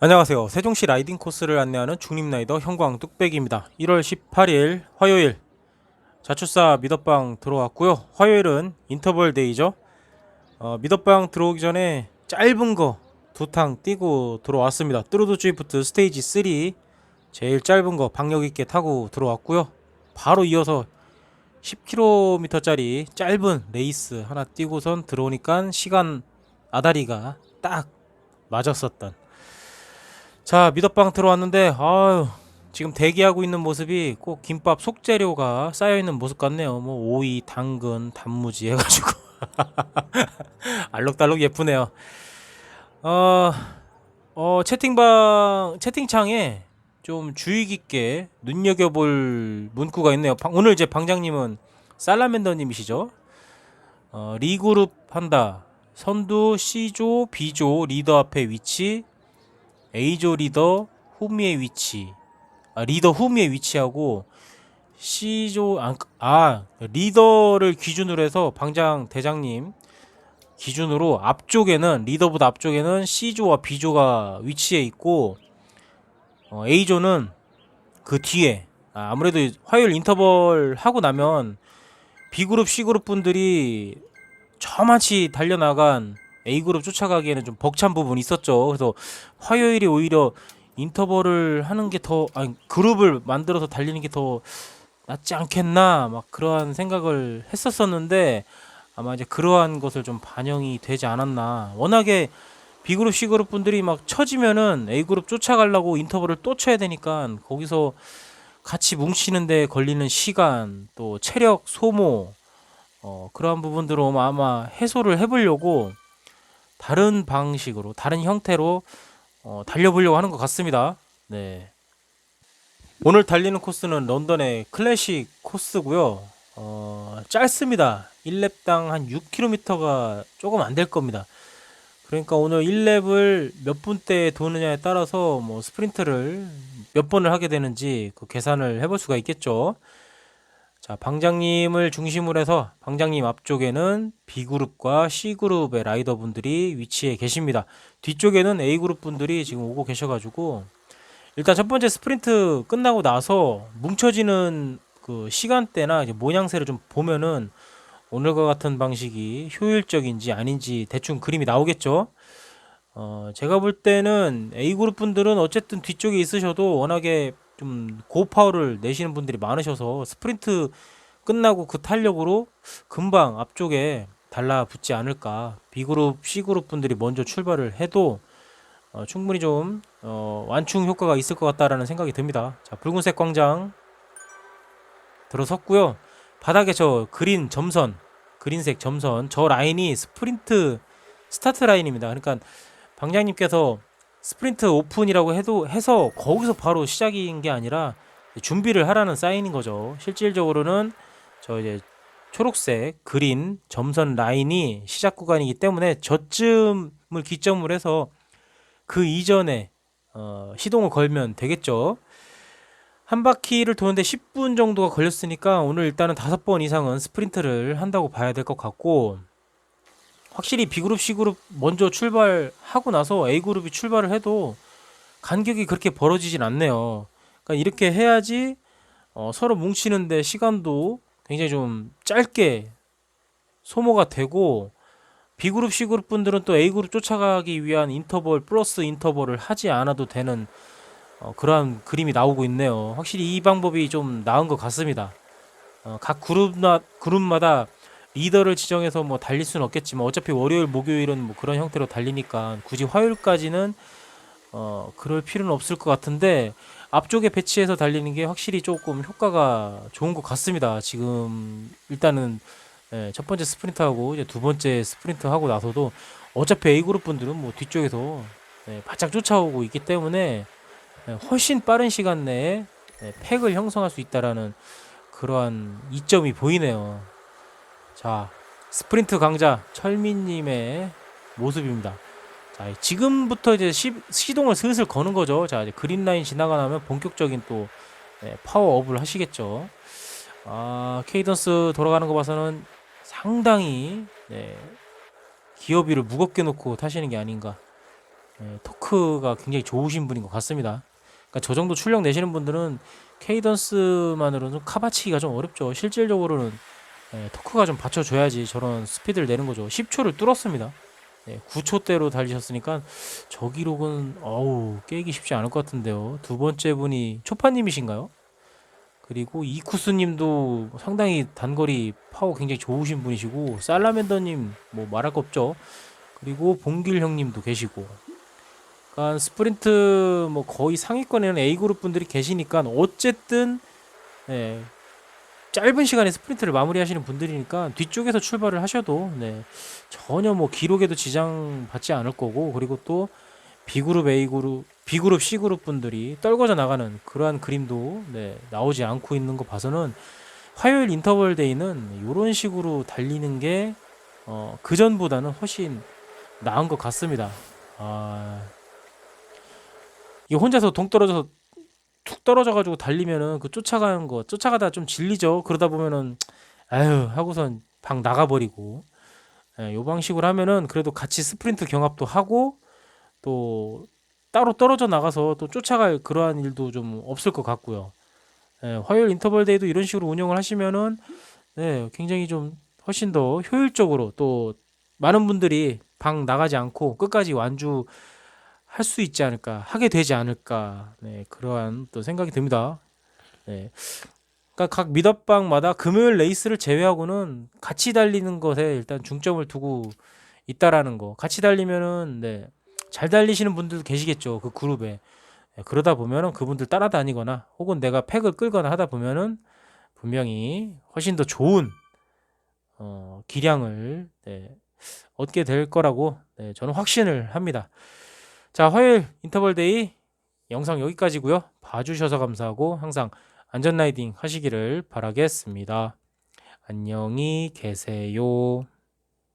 안녕하세요. 세종시 라이딩 코스를 안내하는 중립라이더 형광 뚝배기입니다. 1월 18일 화요일 자축사 미덕방 들어왔고요. 화요일은 인터벌 데이죠. 어, 미덕방 들어오기 전에 짧은 거 두 탕 뛰고 들어왔습니다. 뚜루드 주이프트 스테이지 3 제일 짧은 거 박력 있게 타고 들어왔고요. 바로 이어서 10km짜리 짧은 레이스 하나 뛰고선 들어오니까 시간 아다리가 딱 맞았었던 자 미더빵 들어왔는데 아유 지금 대기하고 있는 모습이 꼭 김밥 속재료가 쌓여 있는 모습 같네요. 뭐 오이, 당근, 단무지 해 가지고 알록달록 예쁘네요. 어, 어 채팅방 채팅창에 좀 주의 깊게 눈여겨볼 문구가 있네요. 방- 오늘 이제 방장님은 살라맨더님이시죠? 어, 리그룹 한다. 선두 C조, B조 리더 앞에 위치 A조 리더 후미의 위치. 아, 리더 후미의 위치하고 C조 아, 아 리더를 기준으로 해서 방장 대장님 기준으로 앞쪽에는 리더보다 앞쪽에는 C조와 B조가 위치해 있고 어, A조는 그 뒤에 아, 아무래도 화요일 인터벌 하고 나면 B그룹 C그룹 분들이 저만치 달려나간 A그룹 쫓아가기에는 좀 벅찬 부분이 있었죠. 그래서 화요일이 오히려 인터벌을 하는 게 더 아니 그룹을 만들어서 달리는 게 더 낫지 않겠나 막 그러한 생각을 했었었는데 아마 이제 그러한 것을 좀 반영이 되지 않았나. 워낙에 B그룹 C그룹 분들이 막 처지면은 A그룹 쫓아가려고 인터벌을 또 쳐야 되니까 거기서 같이 뭉치는데 걸리는 시간 또 체력 소모 어, 그러한 부분들을 아마 해소를 해보려고 다른 방식으로 다른 형태로 어, 달려보려고 하는 것 같습니다. 네. 오늘 달리는 코스는 런던의 클래식 코스고요. 어, 짧습니다. 1랩당 한 6km가 조금 안 될 겁니다. 그러니까 오늘 1랩을 몇 분대에 도느냐에 따라서 뭐 스프린트를 몇 번을 하게 되는지 그 계산을 해볼 수가 있겠죠. 자, 방장님을 중심으로 해서 방장님 앞쪽에는 B그룹과 C그룹의 라이더분들이 위치해 계십니다. 뒤쪽에는 A그룹 분들이 지금 오고 계셔가지고 일단 첫 번째 스프린트 끝나고 나서 뭉쳐지는 그 시간대나 이제 모양새를 좀 보면은 오늘과 같은 방식이 효율적인지 아닌지 대충 그림이 나오겠죠. 어, 제가 볼 때는 A그룹 분들은 어쨌든 뒤쪽에 있으셔도 워낙에 좀 고파워를 내시는 분들이 많으셔서 스프린트 끝나고 그 탄력으로 금방 앞쪽에 달라붙지 않을까. B그룹, C그룹 분들이 먼저 출발을 해도 어, 충분히 좀 어, 완충 효과가 있을 것 같다라는 생각이 듭니다. 자, 붉은색 광장 들어섰고요. 바닥에 저 그린 점선, 그린색 점선, 저 라인이 스프린트 스타트 라인입니다. 그러니까 방장님께서 스프린트 오픈이라고 해도 해서 거기서 바로 시작인 게 아니라 준비를 하라는 사인인 거죠. 실질적으로는 저 이제 초록색 그린 점선 라인이 시작 구간이기 때문에 저쯤을 기점으로 해서 그 이전에 어, 시동을 걸면 되겠죠. 한 바퀴를 도는데 10분 정도가 걸렸으니까 오늘 일단은 다섯 번 이상은 스프린트를 한다고 봐야 될 것 같고 확실히 B그룹, C그룹 먼저 출발하고 나서 A그룹이 출발을 해도 간격이 그렇게 벌어지진 않네요. 그러니까 이렇게 해야지 어, 서로 뭉치는데 시간도 굉장히 좀 짧게 소모가 되고 B그룹, C그룹 분들은 또 A그룹 쫓아가기 위한 인터벌 플러스 인터벌을 하지 않아도 되는 어, 그러한 그림이 나오고 있네요. 확실히 이 방법이 좀 나은 것 같습니다. 어, 각 그룹나, 그룹마다 리더를 지정해서 뭐 달릴 수는 없겠지만 어차피 월요일, 목요일은 뭐 그런 형태로 달리니까 굳이 화요일까지는 어, 그럴 필요는 없을 것 같은데 앞쪽에 배치해서 달리는 게 확실히 조금 효과가 좋은 것 같습니다. 지금 일단은 예, 첫 번째 스프린트하고 이제 두 번째 스프린트 하고 나서도 어차피 A 그룹 분들은 뭐 뒤쪽에서 예, 바짝 쫓아오고 있기 때문에 예, 훨씬 빠른 시간 내에 예, 팩을 형성할 수 있다라는 그러한 이점이 보이네요. 자, 스프린트 강자 철민님의 모습입니다. 자, 지금부터 이제 시, 시동을 슬슬 거는 거죠. 자, 이제 그린 라인 지나가 나면 본격적인 또 예, 파워업을 하시겠죠. 아, 케이던스 돌아가는 거 봐서는 상당히 네, 기어비를 무겁게 놓고 타시는 게 아닌가 예, 토크가 굉장히 좋으신 분인 것 같습니다. 그러니까 저 정도 출력 내시는 분들은 케이던스만으로는 카바치기가 좀 어렵죠. 실질적으로는 예, 토크가 좀 받쳐줘야지 저런 스피드를 내는 거죠. 10초를 뚫었습니다. 예, 9초대로 달리셨으니까 저 기록은 어우 깨기 쉽지 않을 것 같은데요. 두 번째 분이 초파님이신가요? 그리고 이쿠스님도 상당히 단거리 파워 굉장히 좋으신 분이시고 살라멘더님 뭐 말할 거 없죠. 그리고 봉길 형님도 계시고, 그러니까 스프린트 뭐 거의 상위권에는 A 그룹 분들이 계시니까 어쨌든 네, 짧은 시간에 스프린트를 마무리하시는 분들이니까 뒤쪽에서 출발을 하셔도 네, 전혀 뭐 기록에도 지장 받지 않을 거고 그리고 또 B그룹 A 그룹 B그룹 C 그룹 분들이 떨궈져 나가는 그러한 그림도 네, 나오지 않고 있는 거 봐서는 화요일 인터벌 데이는 이런 식으로 달리는 게 어, 그전보다는 훨씬 나은 것 같습니다. 아, 이게 혼자서 동 떨어져서 툭 떨어져가지고 달리면은 그 쫓아가는 거 쫓아가다 좀 질리죠. 그러다 보면은 아유 하고선 방 나가버리고 예, 요 방식으로 하면은 그래도 같이 스프린트 경합도 하고 또 따로 떨어져 나가서 또 쫓아갈 그러한 일도 좀 없을 것 같고요. 예, 화요일 인터벌 데이도 이런 식으로 운영을 하시면은 네, 굉장히 좀 훨씬 더 효율적으로 또 많은 분들이 방 나가지 않고 끝까지 완주 할 수 있지 않을까 하게 되지 않을까 네, 그러한 또 생각이 듭니다. 네. 그러니까 각 미더방마다 금요일 레이스를 제외하고는 같이 달리는 것에 일단 중점을 두고 있다라는 거. 같이 달리면은 네, 잘 달리시는 분들도 계시겠죠 그 그룹에. 네, 그러다 보면은 그분들 따라다니거나 혹은 내가 팩을 끌거나 하다 보면은 분명히 훨씬 더 좋은 어, 기량을 네, 얻게 될 거라고 네, 저는 확신을 합니다. 자, 화요일 인터벌 데이 영상 여기까지고요. 봐주셔서 감사하고 항상 안전 라이딩 하시기를 바라겠습니다. 안녕히 계세요.